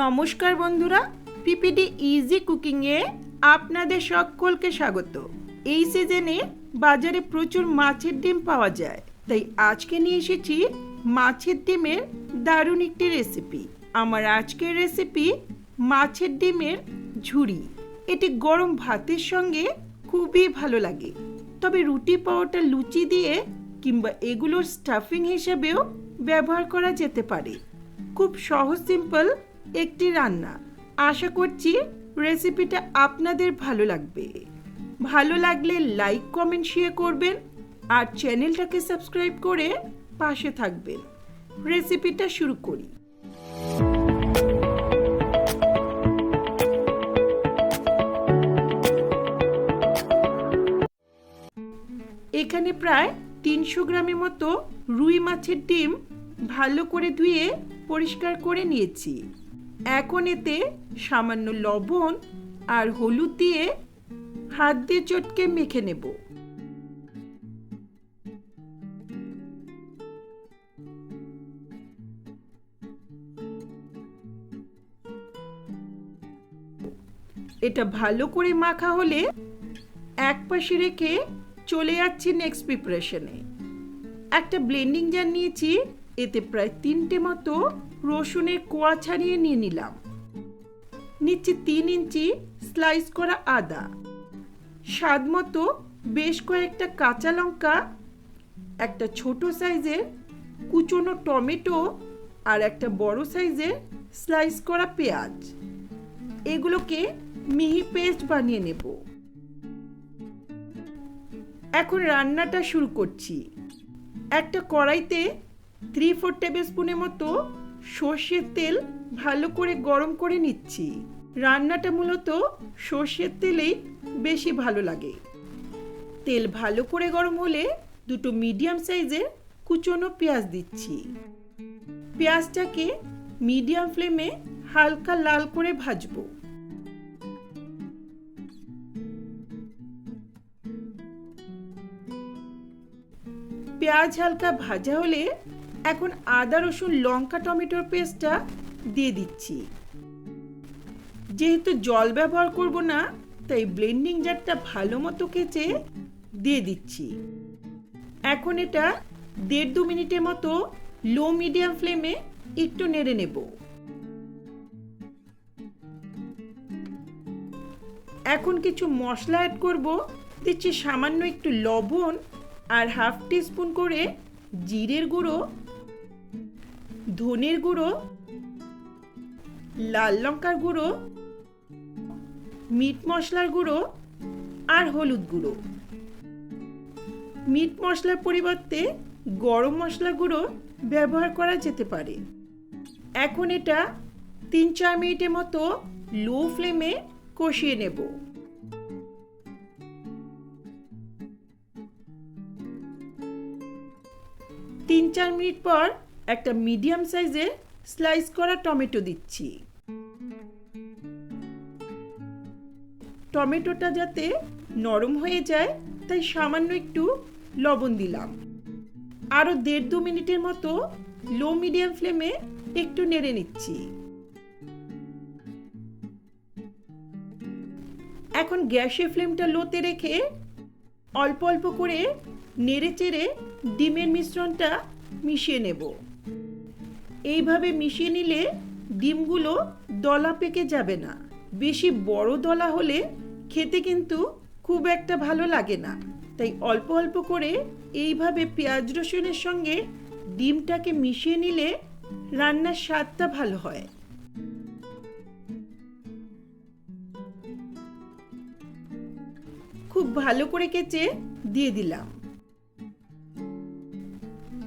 নমস্কার বন্ধুরা PPD easy কুকিংয়ে আপনাদের সকলকে স্বাগত। এই সিজনে বাজারে প্রচুর মাছের ডিম পাওয়া যায়, তাই আজকে নিয়ে এসেছি মাছের ডিমের দারুণ একটি রেসিপি আমার আজকের রেসিপি মাছের ডিমের ঝুড়ি। এটি গরম ভাতের সঙ্গে খুবই ভালো লাগে, তবে রুটি পাওয়াটা লুচি দিয়ে কিংবা এগুলোর স্টাফিং হিসেবেও ব্যবহার করা যেতে পারে। খুব সহজ সিম্পল একটি রান্না। আশা করছি রেসিপিটা আপনাদের ভালো লাগবে। ভালো লাগলে লাইক, কমেন্ট শেয়ার করবেন আর চ্যানেলটাকে সাবস্ক্রাইব করে পাশে থাকবেন। রেসিপিটা শুরু করি। এখানে প্রায় তিনশো গ্রামের মতো রুই মাছের ডিম ভালো করে ধুয়ে পরিষ্কার করে নিয়েছি। এখন এতে সামান্য লবণ আর হলুদ দিয়ে হাত দিয়ে চটকে মেখে নেব। এটা ভালো করে মাখা হলে এক পাশে রেখে চলে যাচ্ছি নেক্সট প্রিপারেশনে একটা ব্লেন্ডিং জার নিয়েছি। এতে প্রায় তিনটে মতো রসুনের কোয়া ছাড়িয়ে নিয়ে নিলাম। নিচ্ছি তিন ইঞ্চি স্লাইস করা আদা। স্বাদ মতো বেশ কয়েকটা কাঁচা লঙ্কা, একটা ছোট সাইজের কুচনো টমেটো আর একটা বড় সাইজের স্লাইস করা পেঁয়াজ। এগুলোকে মিহি পেস্ট বানিয়ে নেব। এখন রান্নাটা শুরু করছি। একটা কড়াইতে থ্রি ফোর টেবিল স্পুনের মতো সর্ষের তেল ভালো করে গরম করে নিচ্ছি। রান্নাটা মূলত সর্ষের তেলেই বেশি ভালো লাগে। তেল ভালো করে গরম হলে দুটো মিডিয়াম সাইজের কুচনো পেঁয়াজ দিচ্ছি। পেঁয়াজটাকে মিডিয়াম ফ্লেমে হালকা লাল করে ভাজবো। পেঁয়াজ হালকা ভাজা হলে এখন আদা, রসুন, লঙ্কা, টমেটোর পেস্টটা দিয়ে দিচ্ছি। যেহেতু জল ব্যবহার করব না, তাই ব্লেন্ডিং জারটা ভালো মতো কেচে দিয়ে দিচ্ছি। এখন এটা দেড় দু মিনিটের মতো লো মিডিয়াম ফ্লেমে একটু নেড়ে নেব। এখন কিছু মশলা অ্যাড করব, দিচ্ছি সামান্য একটু লবণ আর হাফ টিস্পুন করে জিরের গুঁড়ো ধনের গুঁড়ো, লাল লঙ্কার গুঁড়ো, মিট মশলার গুঁড়ো আর হলুদ গুঁড়ো। মিট মশলার পরিবর্তে গরম মশলা গুঁড়ো ব্যবহার করা যেতে পারে। এখন এটা তিন চার মিনিটের মতো লো ফ্লেমে কষিয়ে নেব। তিন চার মিনিট পর একটা মিডিয়াম সাইজের স্লাইস করা টমেটো দিচ্ছি। টমেটোটা যাতে নরম হয়ে যায়, তাই সামান্য একটু লবণ দিলাম। আরও দেড় দু মিনিটের মতো লো মিডিয়াম ফ্লেমে একটু নেড়ে নিচ্ছি। এখন গ্যাসের ফ্লেমটা লোতে রেখে অল্প অল্প করে নেড়ে চেড়ে ডিমের মিশ্রণটা মিশিয়ে নেব। এইভাবে মিশিয়ে নিলে ডিমগুলো দলা পেকে যাবে না। বেশি বড় দলা হলে খেতে কিন্তু খুব একটা ভালো লাগে না। তাই অল্প অল্প করে এইভাবে পেঁয়াজ রসুনের সঙ্গে ডিমটাকে মিশিয়ে নিলে রান্নার স্বাদটা ভালো হয়। খুব ভালো করে কেচে দিয়ে দিলাম।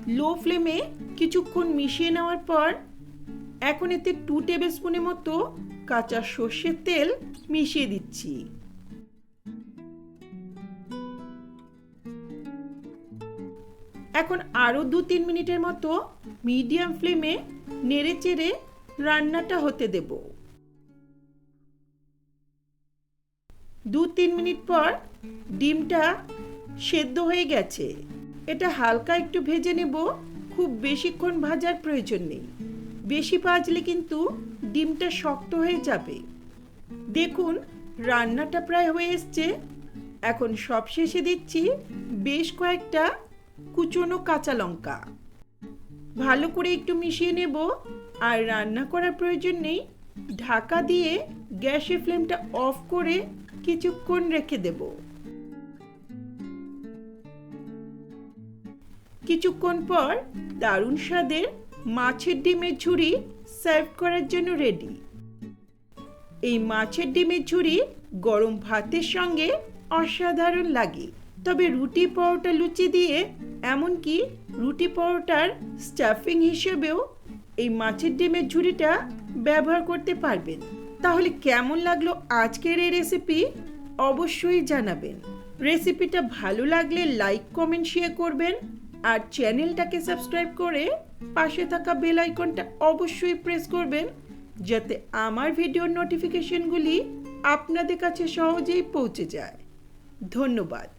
লো ফ্লেমে কিছুক্ষণ মিশিয়ে নেওয়ার পর এখন এতে টু টেবিল স্পুনের মতো কাঁচা সর্ষের তেল মিশিয়ে দিচ্ছি। এখন আরও দু তিন মিনিটের মতো মিডিয়াম ফ্লেমে নেড়ে চেড়ে রান্নাটা হতে দেব। দু তিন মিনিট পর ডিমটা সেদ্ধ হয়ে গেছে। এটা হালকা একটু ভেজে নেব। খুব বেশিক্ষণ ভাজার প্রয়োজন নেই। বেশি ভাজলে কিন্তু ডিমটা শক্ত হয়ে যাবে। দেখুন, রান্নাটা প্রায় হয়ে এসছে। এখন সব শেষে দিচ্ছি বেশ কয়েকটা কুচনো কাঁচা লঙ্কা। ভালো করে একটু মিশিয়ে নেব আর রান্না করার প্রয়োজন নেই। ঢাকা দিয়ে গ্যাসের ফ্লেমটা অফ করে কিছুক্ষণ রেখে দেব। কিছুক্ষণ পর দারুণ স্বাদের মাছের ডিমের ঝুড়ি সার্ভ করার জন্য রেডি এই মাছের ডিমের ঝুড়ি গরম ভাতের সঙ্গে অসাধারণ লাগে। তবে রুটি পরোটা লুচি দিয়ে, এমনকি রুটি পরোটার স্টাফিং হিসেবেও এই মাছের ডিমের ঝুড়িটা ব্যবহার করতে পারবেন। তাহলে কেমন লাগল আজকের এই রেসিপি অবশ্যই জানাবেন। রেসিপিটা ভালো লাগলে লাইক কমেন্ট শেয়ার করবেন। আর চ্যানেলটাকে সাবস্ক্রাইব করে পাশে থাকা বেল আইকনটা অবশ্যই প্রেস করবেন, যাতে আমার ভিডিওর নোটিফিকেশনগুলি আপনাদের কাছে সহজেই পৌঁছে যায়। ধন্যবাদ।